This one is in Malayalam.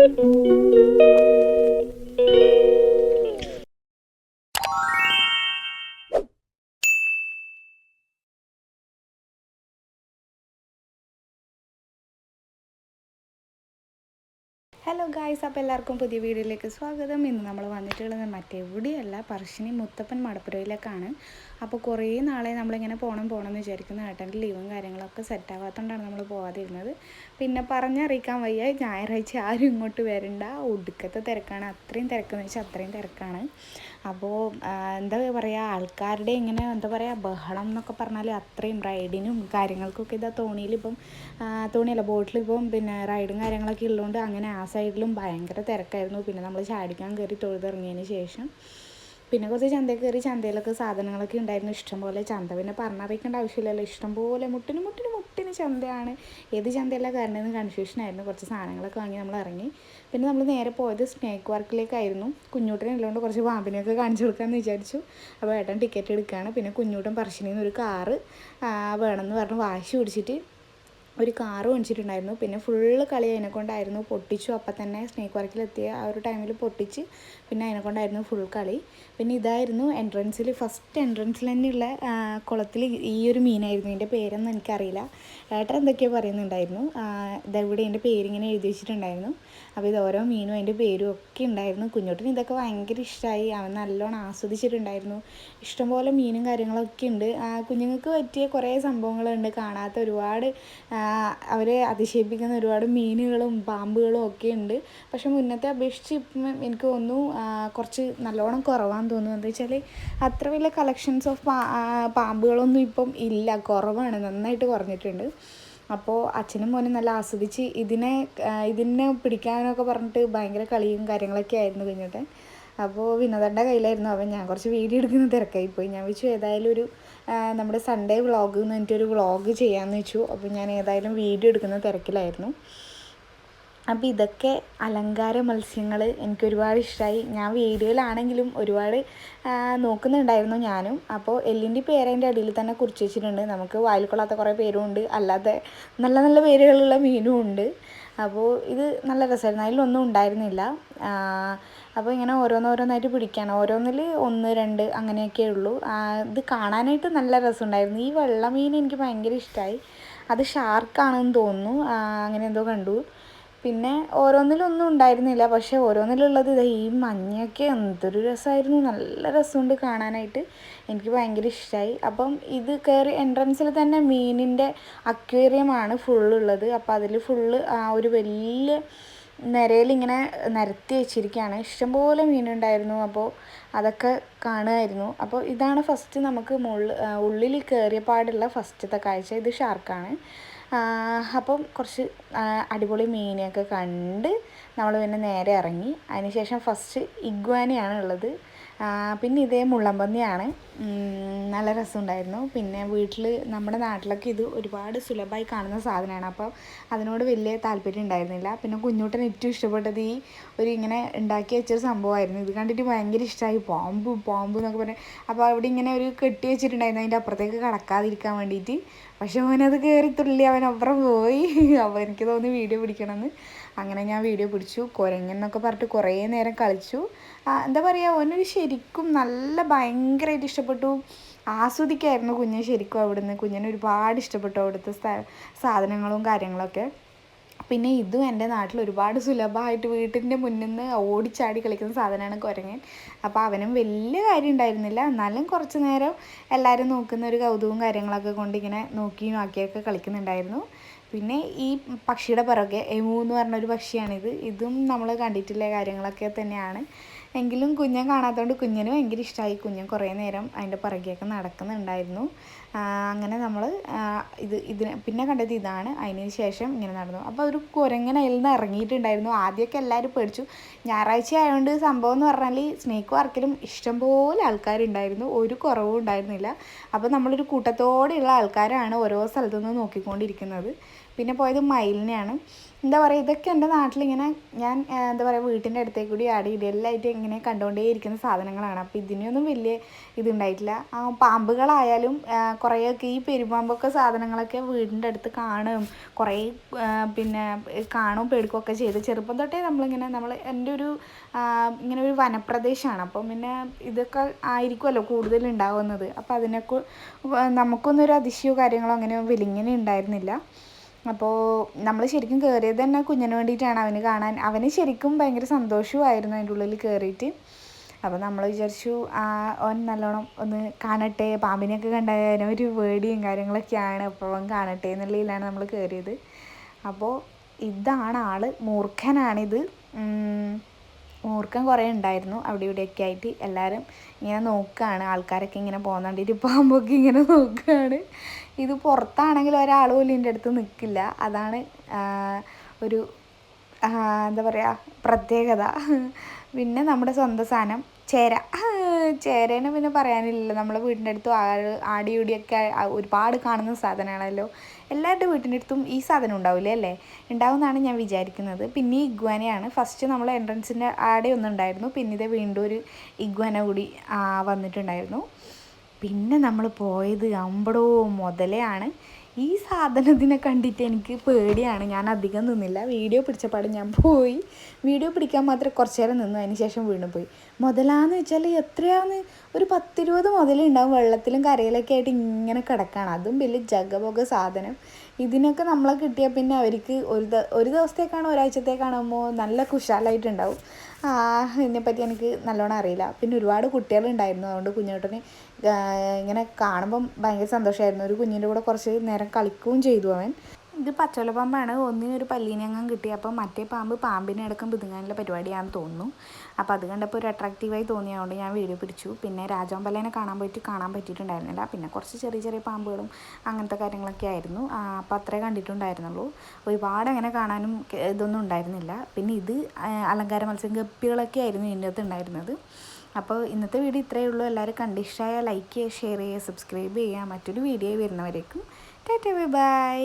Thank you. ഹലോ ഗായ്സ് അപ്പോൾ എല്ലാവർക്കും പുതിയ വീഡിയോയിലേക്ക് സ്വാഗതം. ഇന്ന് നമ്മൾ വന്നിട്ടുള്ളത് മറ്റെവിടെയല്ല പറശ്ശിനി മുത്തപ്പൻ മടപ്പുരയിലേക്കാണ്. അപ്പോൾ കുറേ നാളെ നമ്മളിങ്ങനെ പോകണം പോകണം എന്ന് വിചാരിക്കുന്ന. ഏട്ടന്റെ ലീവും കാര്യങ്ങളൊക്കെ സെറ്റ് ആവാത്തതുകൊണ്ടാണ് നമ്മൾ പോകാതിരുന്നത് പിന്നെ പറഞ്ഞറിയിക്കാൻ വയ്യ ഞായറാഴ്ച ആരും ഇങ്ങോട്ട് വരണ്ട. ഒടുക്കത്തെ തിരക്കാണ്. അത്രയും തിരക്കെന്ന് വെച്ചാൽ അത്രയും തിരക്കാണ്. അപ്പോൾ എന്താ പറയുക ആൾക്കാരുടെ ഇങ്ങനെ എന്താ പറയുക ബഹളം എന്നൊക്കെ പറഞ്ഞാൽ അത്രയും റൈഡിനും കാര്യങ്ങൾക്കൊക്കെ ഇതാ തോണിയിൽ ഇപ്പം തോണിയല്ല ബോട്ടിൽ ഇപ്പം പിന്നെ റൈഡും കാര്യങ്ങളൊക്കെ ഉള്ളതുകൊണ്ട് അങ്ങനെ ആ സൈഡിലും ഭയങ്കര തിരക്കായിരുന്നു. പിന്നെ നമ്മൾ ചാടിക്കാൻ കയറി തൊഴുതിറങ്ങിയതിന് ശേഷം പിന്നെ കുറച്ച് ചന്തയിൽ കയറി ചന്തയിലൊക്കെ സാധനങ്ങളൊക്കെ ഉണ്ടായിരുന്നു. ഇഷ്ടംപോലെ ചന്ത. പിന്നെ പറഞ്ഞറിയിക്കേണ്ട ആവശ്യമില്ലല്ലോ. ഇഷ്ടംപോലെ മുട്ടിന് മുട്ടിന് മുട്ടിന് ചന്തയാണ്. ഏത് ചന്തയല്ല കയറേണ്ടതെന്ന് കൺഫ്യൂഷനായിരുന്നു കുറച്ച് സാധനങ്ങളൊക്കെ വാങ്ങി നമ്മൾ ഇറങ്ങി. പിന്നെ നമ്മൾ നേരെ പോയത് സ്നേക്ക് വർക്കിലേക്കായിരുന്നു കുഞ്ഞൂട്ടനെ ഉള്ളതുകൊണ്ട് കുറച്ച് പാമ്പിനെയൊക്കെ കാണിച്ചു കൊടുക്കാമെന്ന് വിചാരിച്ചു. അപ്പോൾ ഏട്ടൻ ടിക്കറ്റ് എടുക്കുകയാണ്. പിന്നെ കുഞ്ഞൂട്ടൻ പറശ്ശിനിന്ന് നിന്ന് ഒരു കാറ് വേണമെന്ന് പറഞ്ഞ് വാശി പിടിച്ചിട്ട് ഒരു കാറ് മേടിച്ചിട്ടുണ്ടായിരുന്നു പിന്നെ ഫുള്ള് കളി അതിനെക്കൊണ്ടായിരുന്നു പൊട്ടിച്ചു. അപ്പം തന്നെ സ്നേക്ക് വർക്കിലെത്തിയ ആ ഒരു ടൈമിൽ പൊട്ടിച്ച് പിന്നെ അതിനെക്കൊണ്ടായിരുന്നു ഫുൾ കളി. പിന്നെ ഇതായിരുന്നു എൻട്രൻസിൽ ഫസ്റ്റ് എൻട്രൻസിൽ തന്നെയുള്ള കുളത്തിൽ ഈ ഒരു മീനായിരുന്നു. ഇതിന്റെ പേരൊന്നും എനിക്കറിയില്ല. ഏട്ടൻ എന്തൊക്കെയോ പറയുന്നുണ്ടായിരുന്നു. ഇതെവിടെ എന്റെ പേരിങ്ങനെ എഴുതി വെച്ചിട്ടുണ്ടായിരുന്നു. അപ്പോൾ ഇത് ഓരോ മീനും അതിന്റെ പേരും ഒക്കെ ഉണ്ടായിരുന്നു. കുഞ്ഞോട്ടിന് ഇതൊക്കെ ഭയങ്കര ഇഷ്ടമായി അവൻ നല്ലോണം ആസ്വദിച്ചിട്ടുണ്ടായിരുന്നു. ഇഷ്ടംപോലെ മീനും കാര്യങ്ങളൊക്കെ ഉണ്ട്. കുഞ്ഞുങ്ങൾക്ക് പറ്റിയ കുറേ സംഭവങ്ങളുണ്ട്. കാണാത്ത ഒരുപാട് അവരെ അതിശയിപ്പിക്കുന്ന ഒരുപാട് മീനുകളും പാമ്പുകളും ഒക്കെ ഉണ്ട്. പക്ഷെ മുന്നത്തെ അപേക്ഷിച്ച് ഇപ്പം എനിക്ക് തോന്നുന്നു കുറച്ച് നല്ലോണം കുറവാന്ന് തോന്നുന്നു. എന്താ വെച്ചാൽ അത്ര വലിയ കളക്ഷൻസ് ഓഫ് പാമ്പുകളൊന്നും ഇപ്പം ഇല്ല. കുറവാണ്. നന്നായിട്ട് കുറഞ്ഞിട്ടുണ്ട്. അപ്പോൾ അച്ഛനും മോനും നല്ല ആസ്വദിച്ച് ഇതിനെ ഇതിനെ പിടിക്കാനൊക്കെ പറഞ്ഞിട്ട് ഭയങ്കര കളിയും കാര്യങ്ങളൊക്കെ ആയിരുന്നു കുഞ്ഞോട്ടെ അപ്പോൾ വിനോദന്റെ കയ്യിലായിരുന്നു. അവൻ ഞാൻ കുറച്ച് വീഡിയോ എടുക്കുന്ന തിരക്കായിപ്പോയി ഞാൻ വെച്ചു ഏതായാലും ഒരു നമ്മുടെ സൺഡേ വ്ളോഗ് എന്ന് എനിക്കൊരു വ്ളോഗ് ചെയ്യാമെന്ന് വെച്ചു. അപ്പോൾ ഞാൻ ഏതായാലും വീഡിയോ എടുക്കുന്ന തിരക്കിലായിരുന്നു. അപ്പോൾ ഇതൊക്കെ അലങ്കാര മത്സ്യങ്ങൾ എനിക്ക് ഒരുപാട് ഇഷ്ടമായി ഞാൻ വീഡിയോയിലാണെങ്കിലും ഒരുപാട് നോക്കുന്നുണ്ടായിരുന്നു ഞാനും. അപ്പോൾ എല്ലിന്റെ പേരതിന്റെ അടിയിൽ തന്നെ കുറിച്ച് വെച്ചിട്ടുണ്ട്. നമുക്ക് വായിൽ കൊള്ളാത്ത കുറേ പേരും ഉണ്ട് അല്ലാതെ നല്ല നല്ല പേരുകളുള്ള മീനും ഉണ്ട് അപ്പോൾ ഇത് നല്ല രസമായിരുന്നു. അതിലൊന്നും ഉണ്ടായിരുന്നില്ല. അപ്പോൾ ഇങ്ങനെ ഓരോന്നോരോന്നായിട്ട് പിടിക്കുകയാണ് ഓരോന്നിൽ ഒന്ന് രണ്ട് അങ്ങനെയൊക്കെ ഉള്ളൂ. ഇത് കാണാനായിട്ട് നല്ല രസമുണ്ടായിരുന്നു. ഈ വെള്ളമീൻ എനിക്ക് ഭയങ്കര ഇഷ്ടമായി. അത് ഷാർക്കാണെന്ന് തോന്നുന്നു. അങ്ങനെ എന്തോ കണ്ടു. പിന്നെ ഓരോന്നിലൊന്നും ഉണ്ടായിരുന്നില്ല. പക്ഷേ ഓരോന്നിലുള്ളത് ഇതാ ഈ മഞ്ഞയൊക്കെ എന്തൊരു രസമായിരുന്നു. നല്ല രസമുണ്ട് കാണാനായിട്ട്. എനിക്ക് ഭയങ്കര ഇഷ്ടമായി അപ്പം ഇത് കയറി എൻട്രൻസിൽ തന്നെ മീനിന്റെ അക്വേറിയമാണ് ഫുള്ളുള്ളത്. അപ്പോൾ അതിൽ ഫുള്ള് ആ ഒരു വലിയ നിരയിലിങ്ങനെ നിരത്തി വെച്ചിരിക്കുകയാണ്. ഇഷ്ടംപോലെ മീനുണ്ടായിരുന്നു. അപ്പോൾ അതൊക്കെ കാണുമായിരുന്നു. അപ്പോൾ ഇതാണ് ഫസ്റ്റ് നമുക്ക് മുകളിൽ ഉള്ളിൽ കയറിയ പാടുള്ള ഫസ്റ്റത്തെ കാഴ്ച. ഇത് ഷാർക്കാണ് അപ്പം കുറച്ച് അടിപൊളി മീനെയൊക്കെ കണ്ട് നമ്മൾ പിന്നെ നേരെ ഇറങ്ങി. അതിനുശേഷം ഫസ്റ്റ് ഇഗ്വാനയാണ് ഉള്ളത് പിന്നെ ഇതേ മുള്ളമ്പന്നിയാണ് നല്ല രസമുണ്ടായിരുന്നു. പിന്നെ വീട്ടിൽ നമ്മുടെ നാട്ടിലൊക്കെ ഇത് ഒരുപാട് സുലഭമായി കാണുന്ന സാധനമാണ്. അപ്പോൾ അതിനോട് വലിയ താല്പര്യം ഉണ്ടായിരുന്നില്ല. പിന്നെ കുഞ്ഞൂട്ടൻ ഏറ്റവും ഇഷ്ടപ്പെട്ടത് ഈ ഒരു ഇങ്ങനെ ഉണ്ടാക്കി വെച്ചൊരു സംഭവമായിരുന്നു. ഇത് കണ്ടിട്ട് ഭയങ്കര ഇഷ്ടമായി പോമ്പ് പാമ്പ് എന്നൊക്കെ പറഞ്ഞ്. അപ്പോൾ അവിടെ ഇങ്ങനെ ഒരു കെട്ടി വെച്ചിട്ടുണ്ടായിരുന്നു. അതിന്റെ അപ്പുറത്തേക്ക് കടക്കാതിരിക്കാൻ വേണ്ടിയിട്ട്. പക്ഷെ അവനത് കയറി തുള്ളി. അവൻ അപ്പുറം പോയി. അപ്പോൾ എനിക്ക് തോന്നി വീഡിയോ പിടിക്കണമെന്ന്. അങ്ങനെ ഞാൻ വീഡിയോ പിടിച്ചു. കുരങ്ങെന്നൊക്കെ പറഞ്ഞിട്ട് കുറേ നേരം കളിച്ചു. എന്താ പറയുക അവനൊരു ശരിക്കും നല്ല ഭയങ്കരമായിട്ട് ഇഷ്ടപ്പെട്ടു ആസ്വദിക്കായിരുന്നു കുഞ്ഞ് ശരിക്കും അവിടുന്ന്. കുഞ്ഞിന് ഒരുപാട് ഇഷ്ടപ്പെട്ടു അവിടുത്തെ സാധനങ്ങളും കാര്യങ്ങളൊക്കെ. പിന്നെ ഇതും എന്റെ നാട്ടിൽ ഒരുപാട് സുലഭമായിട്ട് വീട്ടിന്റെ മുന്നിൽ നിന്ന് ഓടിച്ചാടി കളിക്കുന്ന സാധനമാണ് കുരങ്ങൻ. അപ്പോൾ അവനും വലിയ കാര്യം ഉണ്ടായിരുന്നില്ല. എന്നാലും കുറച്ച് നേരം എല്ലാവരും നോക്കുന്ന ഒരു കൗതുകവും കാര്യങ്ങളൊക്കെ കൊണ്ട് ഇങ്ങനെ നോക്കിയും ആക്കിയൊക്കെ കളിക്കുന്നുണ്ടായിരുന്നു. പിന്നെ ഈ പക്ഷിയുടെ പിറകെ എമു എന്ന് പറഞ്ഞൊരു പക്ഷിയാണിത്. ഇതും നമ്മൾ കണ്ടിട്ടില്ല കാര്യങ്ങളൊക്കെ തന്നെയാണ്. എങ്കിലും കുഞ്ഞൻ കാണാത്തതുകൊണ്ട് കുഞ്ഞിന് ഭയങ്കര ഇഷ്ടമായി കുഞ്ഞൻ കുറേ നേരം അതിന്റെ പുറകെയൊക്കെ നടക്കുന്നുണ്ടായിരുന്നു. അങ്ങനെ നമ്മൾ ഇത് ഇതിന് പിന്നെ കണ്ടത് ഇതാണ്. അതിന് ശേഷം ഇങ്ങനെ നടന്നു. അപ്പോൾ ഒരു കുരങ്ങൻ അതിൽ നിന്ന് ഇറങ്ങിയിട്ടുണ്ടായിരുന്നു. ആദ്യമൊക്കെ എല്ലാവരും പേടിച്ചു. ഞായറാഴ്ച ആയതുകൊണ്ട് സംഭവം എന്ന് പറഞ്ഞാൽ സ്നേക്ക് വർക്കിലും ഇഷ്ടംപോലെ ആൾക്കാരുണ്ടായിരുന്നു. ഒരു കുറവും ഉണ്ടായിരുന്നില്ല. അപ്പോൾ നമ്മളൊരു കൂട്ടത്തോടെയുള്ള ആൾക്കാരാണ് ഓരോ സ്ഥലത്തു നിന്ന് നോക്കിക്കൊണ്ടിരിക്കുന്നത്. പിന്നെ പോയത് മയിലിനെയാണ്. എന്താ പറയുക ഇതൊക്കെ എന്റെ നാട്ടിലിങ്ങനെ ഞാൻ എന്താ പറയുക വീട്ടിന്റെ അടുത്തേക്ക് കൂടി ആടി ഇതെല്ലാമായിട്ട് ഇങ്ങനെ കണ്ടുകൊണ്ടേ ഇരിക്കുന്ന സാധനങ്ങളാണ്. അപ്പോൾ ഇതിനൊന്നും വലിയ ഇതുണ്ടായിട്ടില്ല. പാമ്പുകളായാലും കുറേയൊക്കെ ഈ പെരുമ്പാമ്പൊക്കെ സാധനങ്ങളൊക്കെ വീടിന്റെ അടുത്ത് കാണും. കുറേ പിന്നെ കാണും പേടിക്കുകയൊക്കെ ചെയ്ത്. ചെറുപ്പം തൊട്ടേ നമ്മളിങ്ങനെ നമ്മൾ എന്റെ ഒരു ഇങ്ങനെ ഒരു വനപ്രദേശമാണ്. അപ്പം പിന്നെ ഇതൊക്കെ ആയിരിക്കുമല്ലോ കൂടുതൽ ഉണ്ടാവുന്നത്. അപ്പോൾ അതിനൊക്കെ വ- നമുക്കൊന്നും ഒരു അതിശയോ കാര്യങ്ങളോ അങ്ങനെ വലിങ്ങനെ ഉണ്ടായിരുന്നില്ല. അപ്പോൾ നമ്മൾ ശരിക്കും കയറിയത് തന്നെ കുഞ്ഞിന് വേണ്ടിയിട്ടാണ് അവന് കാണാൻ. അവന് ശരിക്കും ഭയങ്കര സന്തോഷമായിരുന്നു അതിന്റെ ഉള്ളിൽ കയറിയിട്ട് അപ്പോൾ നമ്മൾ വിചാരിച്ചു ആ ഓൻ നല്ലോണം ഒന്ന് കാണട്ടെ. പാമ്പിനെയൊക്കെ കണ്ടായാലും ഒരു വേടിയും കാര്യങ്ങളൊക്കെയാണ്. അപ്പോൾ കാണട്ടെ എന്നുള്ളതിലാണ് നമ്മൾ കയറിയത് അപ്പോൾ ഇതാണ് ആൾ. മൂർഖനാണിത്. മൂർഖൻ കുറേ ഉണ്ടായിരുന്നു. അവിടെ ഇവിടെയൊക്കെ ആയിട്ട് എല്ലാവരും ഇങ്ങനെ നോക്കുകയാണ് ആൾക്കാരൊക്കെ ഇങ്ങനെ പോകുന്ന കണ്ടിട്ട് പാമ്പൊക്കെ ഇങ്ങനെ നോക്കുകയാണ് ഇത് പുറത്താണെങ്കിൽ ഒരാൾ പോലും എന്റെ അടുത്ത് നിൽക്കില്ല. അതാണ് ഒരു എന്താ പറയുക പ്രത്യേകത. പിന്നെ നമ്മുടെ സ്വന്തം സാധനം ചേര. ചേരേനെ പിന്നെ പറയാനില്ലല്ലോ. നമ്മളെ വീടിന്റെ അടുത്തും ആട് ആടിയുടിയൊക്കെ ഒരുപാട് കാണുന്ന സാധനമാണല്ലോ എല്ലാവരുടെ വീട്ടിന്റെ അടുത്തും ഈ സാധനം ഉണ്ടാവില്ലേ അല്ലേ? ഉണ്ടാവുമെന്നാണ് ഞാൻ വിചാരിക്കുന്നത്. പിന്നെ ഈ ഇഗ്വാനയാണ്. ഫസ്റ്റ് നമ്മൾ എൻട്രൻസിന്റെ ആടെ ഒന്നുണ്ടായിരുന്നു പിന്നെ ഇത് വീണ്ടും ഒരു ഇഗ്വാന കൂടി വന്നിട്ടുണ്ടായിരുന്നു. പിന്നെ നമ്മൾ പോയത് അമ്പടോ മുതലയാണ്. ഈ സാധനത്തിനെ കണ്ടിട്ട് എനിക്ക് പേടിയാണ്. ഞാൻ അധികം നിന്നില്ല. വീഡിയോ പിടിച്ചപാട് ഞാൻ പോയി. വീഡിയോ പിടിക്കാൻ മാത്രമേ കുറച്ച് നേരം നിന്നു. അതിന് ശേഷം വീണ്ടും പോയി. മുതലാന്ന് വെച്ചാൽ എത്രയാന്ന്? ഒരു പത്തിരുപത് മുതലുണ്ടാവും. വെള്ളത്തിലും കരയിലൊക്കെ ആയിട്ട് ഇങ്ങനെ കിടക്കുകയാണ് അതും വലിയ ജഗബോഗ സാധനം. ഇതിനൊക്കെ നമ്മളെ കിട്ടിയാൽ പിന്നെ അവർക്ക് ഒരു ഒരു ദിവസത്തേക്കാണോ ഒരാഴ്ചത്തേക്കാണോ നല്ല കുശാലായിട്ടുണ്ടാവും. ഇതിനെപ്പറ്റി എനിക്ക് നല്ലോണം അറിയില്ല. പിന്നെ ഒരുപാട് കുട്ടികളുണ്ടായിരുന്നു. അതുകൊണ്ട് കുഞ്ഞേട്ടന് ഇങ്ങനെ കാണുമ്പം ഭയങ്കര സന്തോഷമായിരുന്നു ഒരു കുഞ്ഞിന്റെ കൂടെ കുറച്ച് നേരം കളിക്കുകയും ചെയ്തു അവൻ. ഇത് പച്ചോല പാമ്പാണ്. ഒന്നിനൊരു പല്ലീനെങ്ങാൻ കിട്ടി. അപ്പോൾ മറ്റേ പാമ്പ് പാമ്പിനെ അടക്കം പിതുങ്ങാനുള്ള പരിപാടിയാണെന്ന് തോന്നുന്നു. അപ്പോൾ അത് കണ്ടപ്പോൾ ഒരു അട്രാക്റ്റീവായി തോന്നിയതുകൊണ്ട് ഞാൻ വീഡിയോ പിടിച്ചു. പിന്നെ രാജാമ്പലേനെ കാണാൻ പോയിട്ട് കാണാൻ പറ്റിയിട്ടുണ്ടായിരുന്നില്ല. പിന്നെ കുറച്ച് ചെറിയ ചെറിയ പാമ്പുകളും അങ്ങനത്തെ കാര്യങ്ങളൊക്കെ ആയിരുന്നു. അപ്പം അപ്പോൾ അത്രേ കണ്ടിട്ടുണ്ടായിരുന്നുള്ളൂ. ഒരുപാട് അങ്ങനെ കാണാനും ഇതൊന്നും ഉണ്ടായിരുന്നില്ല. പിന്നെ ഇത് അലങ്കാര മത്സ്യം ഗപ്പികളൊക്കെ ആയിരുന്നു ഇതിന്റെ അകത്ത് ഉണ്ടായിരുന്നത്. അപ്പോൾ ഇന്നത്തെ വീഡിയോ ഇത്രയേ ഉള്ളൂ. എല്ലാവരും കണ്ടിഷ്ടമായ ലൈക്ക് ചെയ്യുക ഷെയർ ചെയ്യുക സബ്സ്ക്രൈബ് ചെയ്യുക. മറ്റൊരു വീഡിയോ വരുന്നവരേക്കും. Tata bye bye.